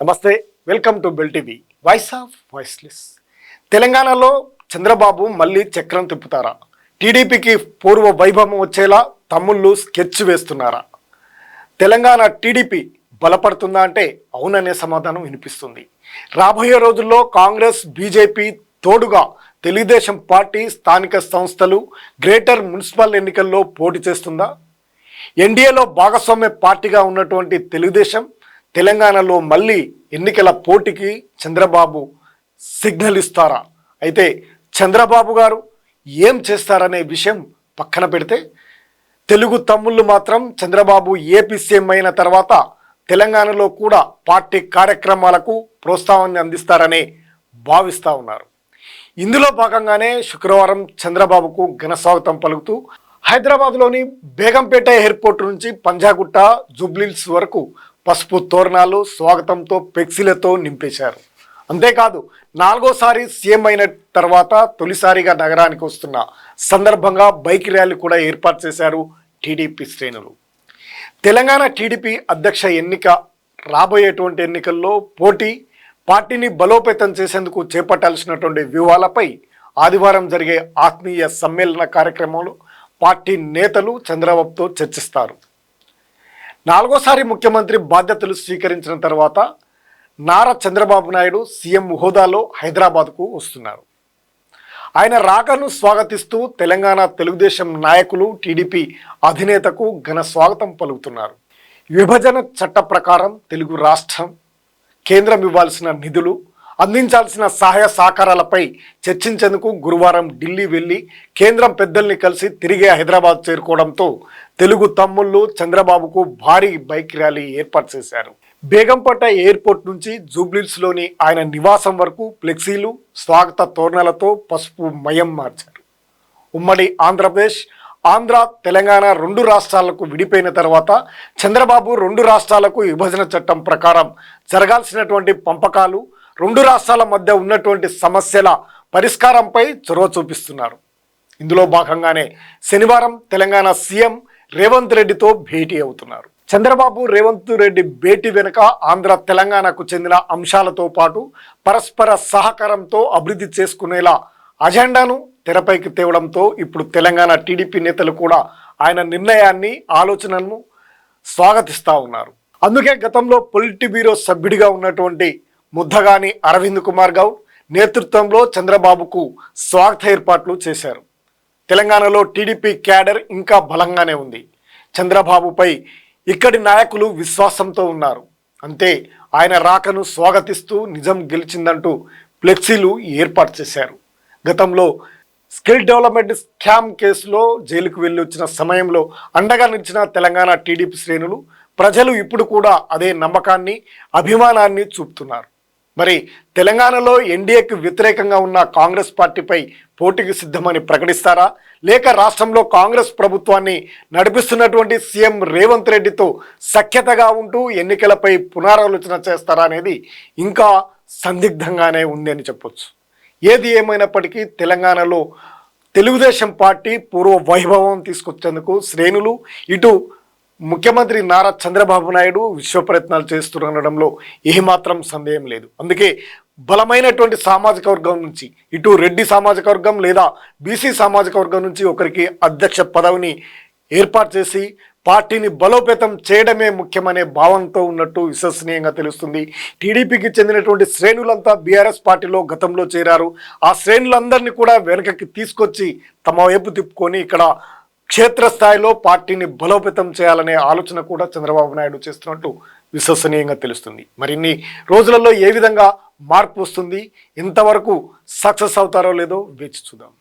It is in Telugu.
నమస్తే welcome to Bell TV. Voice of voiceless తెలంగాణలో చంద్రబాబు మళ్ళీ చక్రం తిప్పుతారా? టీడీపీకి పూర్వ వైభవం వచ్చేలా తమ్ముళ్ళు స్కెచ్ వేస్తున్నారా? తెలంగాణ టీడీపీ బలపడుతుందా అంటే అవుననే సమాధానం వినిపిస్తుంది. రాబోయే రోజుల్లో కాంగ్రెస్ బీజేపీ తోడుగా తెలుగుదేశం పార్టీ స్థానిక సంస్థలు గ్రేటర్ మున్సిపల్ ఎన్నికల్లో పోటీ చేస్తుందా? ఎన్డీఏలో భాగస్వామ్య పార్టీగా ఉన్నటువంటి తెలుగుదేశం తెలంగాణలో మళ్ళీ ఎన్నికల పోటీకి చంద్రబాబు సిగ్నల్ ఇస్తారా? అయితే చంద్రబాబు గారు ఏం చేస్తారనే విషయం పక్కన పెడితే తెలుగు తమ్ముళ్ళు మాత్రం చంద్రబాబు ఏపీ సీఎం అయిన తర్వాత తెలంగాణలో కూడా పార్టీ కార్యక్రమాలకు ప్రోత్సాహాన్ని అందిస్తారని భావిస్తూ ఉన్నారు. ఇందులో భాగంగానే శుక్రవారం చంద్రబాబుకు ఘనస్వాగతం పలుకుతూ హైదరాబాద్లోని బేగంపేట ఎయిర్పోర్ట్ నుంచి పంజాగుట్ట జుబ్లిల్స్ వరకు పసుపు తోరణాలు స్వాగతంతో ఫ్లెక్సీలతో నింపేశారు. అంతేకాదు నాలుగోసారి సీఎం అయిన తర్వాత తొలిసారిగా నగరానికి వస్తున్న సందర్భంగా బైక్ ర్యాలీ కూడా ఏర్పాటు చేశారు టీడీపీ శ్రేణులు. తెలంగాణ టీడీపీ అధ్యక్ష ఎన్నిక రాబోయేటువంటి ఎన్నికల్లో పోటీ పార్టీని బలోపేతం చేసేందుకు చేపట్టాల్సినటువంటి వ్యూహాలపై ఆదివారం జరిగే ఆత్మీయ సమ్మేళన కార్యక్రమంలో పార్టీ నేతలు చంద్రబాబుతో చర్చిస్తారు. నాలుగోసారి ముఖ్యమంత్రి బాధ్యతలు స్వీకరించిన తర్వాత నారా చంద్రబాబు నాయుడు సీఎం హోదాలో హైదరాబాద్కు వస్తున్నారు. ఆయన రాకను స్వాగతిస్తూ తెలంగాణ తెలుగుదేశం నాయకులు టీడీపీ అధినేతకు ఘన స్వాగతం పలుకుతున్నారు. విభజన చట్ట ప్రకారం తెలుగు రాష్ట్రం కేంద్రం ఇవ్వాల్సిన నిధులు అందించాల్సిన సహాయ సహకారాలపై చర్చించేందుకు గురువారం ఢిల్లీ వెళ్ళి కేంద్రం పెద్దల్ని కలిసి తిరిగి హైదరాబాద్ చేరుకోవడంతో తెలుగు తమ్ముళ్ళు చంద్రబాబుకు భారీ బైక్ ర్యాలీ ఏర్పాటు చేశారు. బేగంపేట ఎయిర్పోర్ట్ నుంచి జూబ్లీస్లోని ఆయన నివాసం వరకు ఫ్లెక్సీలు స్వాగత తోరణాలతో పసుపు మయం మార్చారు. ఉమ్మడి ఆంధ్రప్రదేశ్ ఆంధ్ర తెలంగాణ రెండు రాష్ట్రాలకు విడిపోయిన తర్వాత చంద్రబాబు రెండు రాష్ట్రాలకు విభజన చట్టం ప్రకారం జరగాల్సినటువంటి పంపకాలు రెండు రాష్ట్రాల మధ్య ఉన్నటువంటి సమస్యల పరిష్కారంపై చొరవ చూపిస్తున్నారు. ఇందులో భాగంగానే శనివారం తెలంగాణ సీఎం రేవంత్ రెడ్డితో భేటీ అవుతున్నారు. చంద్రబాబు రేవంత్ రెడ్డి భేటీ వెనుక ఆంధ్ర తెలంగాణకు చెందిన అంశాలతో పాటు పరస్పర సహకారంతో అభివృద్ధి చేసుకునేలా అజెండాను తెరపైకి తేవడంతో ఇప్పుడు తెలంగాణ టీడీపీ నేతలు కూడా ఆయన నిర్ణయాన్ని ఆలోచనను స్వాగతిస్తూ ఉన్నారు. అందుకే గతంలో పొలిటి బ్యూరో సభ్యుడిగా ఉన్నటువంటి ముద్దగాని అరవింద్ కుమార్ గౌడ్ నేతృత్వంలో చంద్రబాబుకు స్వాగత ఏర్పాట్లు చేశారు. తెలంగాణలో టీడీపీ క్యాడర్ ఇంకా బలంగానే ఉంది. చంద్రబాబుపై ఇక్కడి నాయకులు విశ్వాసంతో ఉన్నారు. అంతే ఆయన రాకను స్వాగతిస్తూ నిజం గెలిచిందంటూ ఫ్లెక్సీలు ఏర్పాటు చేశారు. గతంలో స్కిల్ డెవలప్మెంట్ స్కామ్ కేసులో జైలుకు వెళ్ళి వచ్చిన సమయంలో అండగా నిలిచిన తెలంగాణ టీడీపీ శ్రేణులు ప్రజలు ఇప్పుడు కూడా అదే నమ్మకాన్ని అభిమానాన్ని చూపుతున్నారు. మరి తెలంగాణలో ఎన్డీఏకి వ్యతిరేకంగా ఉన్న కాంగ్రెస్ పార్టీపై పోటీకి సిద్ధమని ప్రకటిస్తారా? లేక రాష్ట్రంలో కాంగ్రెస్ ప్రభుత్వాన్ని నడిపిస్తున్నటువంటి సీఎం రేవంత్ రెడ్డితో సఖ్యతగా ఉంటూ ఎన్నికలపై పునరాలోచన చేస్తారా అనేది ఇంకా సందిగ్ధంగానే ఉంది అని చెప్పొచ్చు. ఏది ఏమైనప్పటికీ తెలంగాణలో తెలుగుదేశం పార్టీ పూర్వ వైభవం తీసుకొచ్చేందుకు శ్రేణులు ఇటు ముఖ్యమంత్రి నారా చంద్రబాబు నాయుడు విశ్వ ప్రయత్నాలు చేస్తుండడంలో ఏమాత్రం సందేహం లేదు. అందుకే బలమైనటువంటి సామాజిక వర్గం నుంచి ఇటు రెడ్డి సామాజిక వర్గం లేదా బీసీ సామాజిక వర్గం నుంచి ఒకరికి అధ్యక్ష పదవిని ఏర్పాటు చేసి పార్టీని బలోపేతం చేయడమే ముఖ్యమనే భావంతో ఉన్నట్టు విశ్వసనీయంగా తెలుస్తుంది. టీడీపీకి చెందినటువంటి శ్రేణులంతా బీఆర్ఎస్ పార్టీలో గతంలో చేరారు. ఆ శ్రేణులందరినీ కూడా వెనకకి తీసుకొచ్చి తమ వైపు తిప్పుకొని ఇక్కడ క్షేత్రస్థాయిలో పార్టీని బలోపేతం చేయాలనే ఆలోచన కూడా చంద్రబాబు నాయుడు చేస్తున్నట్టు విశ్వసనీయంగా తెలుస్తుంది. మరిన్ని రోజులలో ఏ విధంగా మార్పు వస్తుంది? ఇంతవరకు సక్సెస్ అవుతారో లేదో వేచి చూద్దాం.